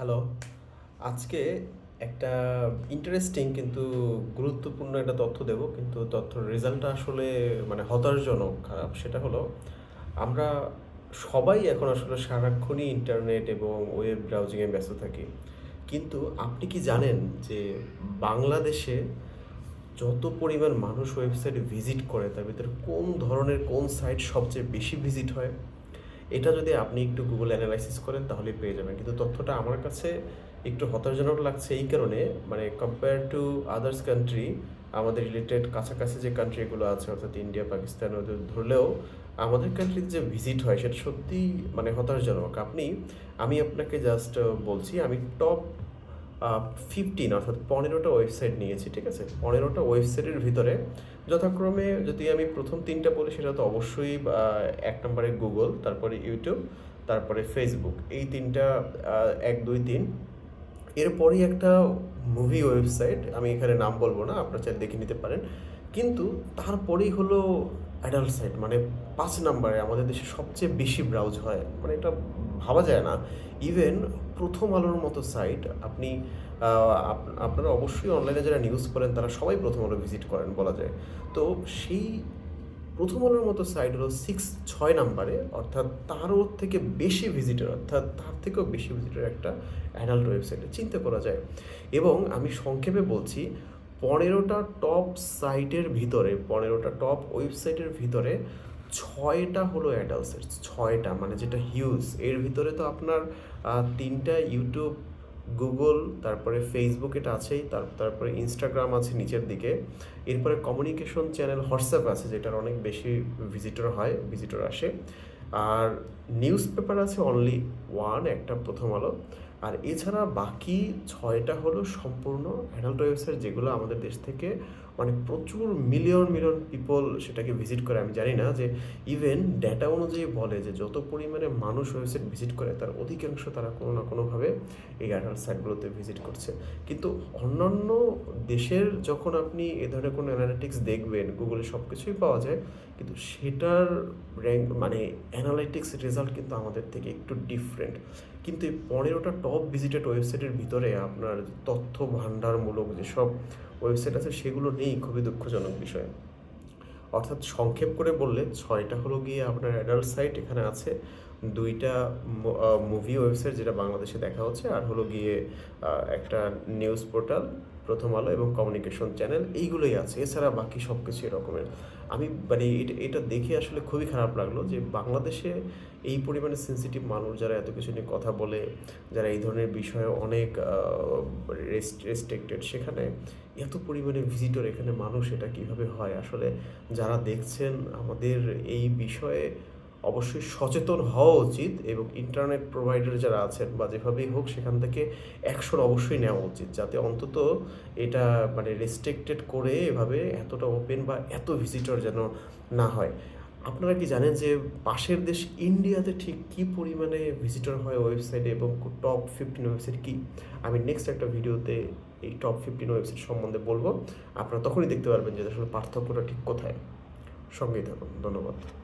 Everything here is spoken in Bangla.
হ্যালো আজকে একটা ইন্টারেস্টিং কিন্তু গুরুত্বপূর্ণ একটা তথ্য দেব, কিন্তু তথ্যের রেজাল্টটা আসলে মানে হতাশজনক খারাপ। সেটা হলো, আমরা সবাই এখন আসলে সারাক্ষণই ইন্টারনেট এবং ওয়েব ব্রাউজিংয়ে ব্যস্ত থাকি। কিন্তু আপনি কি জানেন যে বাংলাদেশে যত পরিমাণ মানুষ ওয়েবসাইটে ভিজিট করে, তার ভিতরে কোন ধরনের কোন সাইট সবচেয়ে বেশি ভিজিট হয়? এটা যদি আপনি একটু গুগল অ্যানালাইসিস করেন তাহলে পেয়ে যাবেন। কিন্তু তথ্যটা আমার কাছে একটু হতাশজনক লাগছে এই কারণে মানে কম্পেয়ার টু আদার্স কান্ট্রি আমাদের রিলেটেড কাছাকাছি যে কান্ট্রিগুলো আছে, অর্থাৎ ইন্ডিয়া পাকিস্তান ওদের ধরলেও আমাদের কান্ট্রিতে যে ভিজিট হয়, সেটা সত্যি মানে হতাশজনক। আপনি, আমি আপনাকে জাস্ট বলছি, আমি টপ ফিফটিন অর্থাৎ পনেরোটা ওয়েবসাইট নিয়েছি, ঠিক আছে? পনেরোটা ওয়েবসাইটের ভিতরে যথাক্রমে যদি আমি প্রথম তিনটা বলি, সেটা তো অবশ্যই এক নম্বরে গুগল তারপরে ইউটিউব তারপরে ফেসবুক এই তিনটা এক, দুই, তিন। এরপরই একটা মুভি ওয়েবসাইট আমি এখানে নাম বলব না, আপনারা চাইলে দেখে নিতে পারেন। কিন্তু তারপরেই হলো অ্যাডাল্ট সাইট মানে পাঁচ নাম্বারে আমাদের দেশে সবচেয়ে বেশি ব্রাউজ হয়। মানে এটা ভাবা যায় না। ইভেন প্রথম আলোর মতো সাইট আপনি আপ- আপনারা অবশ্যই অনলাইনে যারা নিউজ করেন, তারা সবাই প্রথম আলো ভিজিট করেন বলা যায়। তো সেই প্রথম আলোর মতো সাইট হলো সিক্স ছয় নাম্বারে অর্থাৎ তারও থেকে বেশি ভিজিটার অর্থাৎ তার থেকেও বেশি ভিজিটার একটা অ্যাডাল্ট ওয়েবসাইটে চিন্তা করা যায়। এবং আমি সংক্ষেপে বলছি পনেরোটা টপ সাইটের ভিতরে, পনেরোটা টপ ওয়েবসাইটের ভিতরে ছয়টা হলো অ্যাডাল্টসের ছয়টা মানে যেটা হিউজ এর ভিতরে তো আপনার তিনটা ইউটিউব গুগল তারপরে ফেসবুক এটা আছেই, তার, তারপরে ইনস্টাগ্রাম আছে নিচের দিকে। এরপরে কমিউনিকেশন চ্যানেল হোয়াটসঅ্যাপ আছে, যেটার অনেক বেশি ভিজিটর হয় ভিজিটর আসে। আর নিউজ পেপার আছে অনলি ওয়ান একটা প্রথম আলো। আর এছাড়া বাকি ছয়টা হলো সম্পূর্ণ অ্যাডাল্ট ওয়েবসাইট যেগুলো আমাদের দেশ থেকে মানে প্রচুর মিলিয়ন মিলিয়ন পিপল সেটাকে ভিজিট করে, আমি জানি না যে ইভেন ডেটা অনুযায়ী বলে যে যত পরিমাণে মানুষ ওয়েবসাইট ভিজিট করে তার অধিকাংশ তারা কোনো না কোনোভাবে এই অ্যাডাল্ট সাইটগুলোতে ভিজিট করছে। কিন্তু অন্যান্য দেশের যখন আপনি এ ধরনের কোনো অ্যানালিটিক্স দেখবেন গুগলে সব কিছুই পাওয়া যায়, কিন্তু সেটার র্যাঙ্ক মানে অ্যানালাইটিক্স রেজাল্ট কিন্তু আমাদের থেকে একটু ডিফারেন্ট কিন্তু এই পনেরোটা টপ ভিজিটেড ওয়েবসাইটের ভিতরে আপনার তথ্য ভাণ্ডারমূলক যেসব ওয়েবসাইট আছে, সেগুলো নেই, খুবই দুঃখজনক বিষয়। অর্থাৎ সংক্ষেপ করে বললে, ছয়টা হলো গিয়ে আপনার অ্যাডাল্ট সাইট এখানে আছে দুইটা মুভি ওয়েবসাইট যেটা বাংলাদেশে দেখা হচ্ছে, আর হলো গিয়ে একটা নিউজ পোর্টাল প্রথম আলো এবং কমিউনিকেশন চ্যানেল এইগুলোই আছে। এছাড়া বাকি সব কিছু এরকমের। আমি মানে এটা- দেখে আসলে খুবই খারাপ লাগল যে বাংলাদেশে এই পরিমাণে সেন্সিটিভ মানুষ যারা এত কিছু নিয়ে কথা বলে, যারা এই ধরনের বিষয়ে অনেক রেস্ট্রিক্টেড সেখানে এত পরিমাণে ভিজিটর এখানে মানুষ, এটা কীভাবে হয়? আসলে যারা দেখছেন আমাদের এই বিষয়ে অবশ্যই সচেতন হওয়া উচিত এবং ইন্টারনেট প্রোভাইডার যারা আছেন বা যেভাবেই হোক সেখান থেকে অ্যাকশন অবশ্যই নেওয়া উচিত। যাতে অন্তত এটা মানে রেস্ট্রিক্টেড করে এভাবে এতটা ওপেন বা এত ভিজিটর যেন না হয়। আপনারা কি জানেন যে পাশের দেশ ইন্ডিয়াতে ঠিক কী পরিমাণে ভিজিটর হয় ওয়েবসাইটে এবং টপ ফিফটিন ওয়েবসাইট কী? আমি নেক্সট একটা ভিডিওতে এই টপ ফিফটিন ওয়েবসাইট সম্বন্ধে বলব। আপনারা তখনই দেখতে পারবেন যে আসলে পার্থক্যটা ঠিক কোথায়। সঙ্গেই থাকুন। ধন্যবাদ।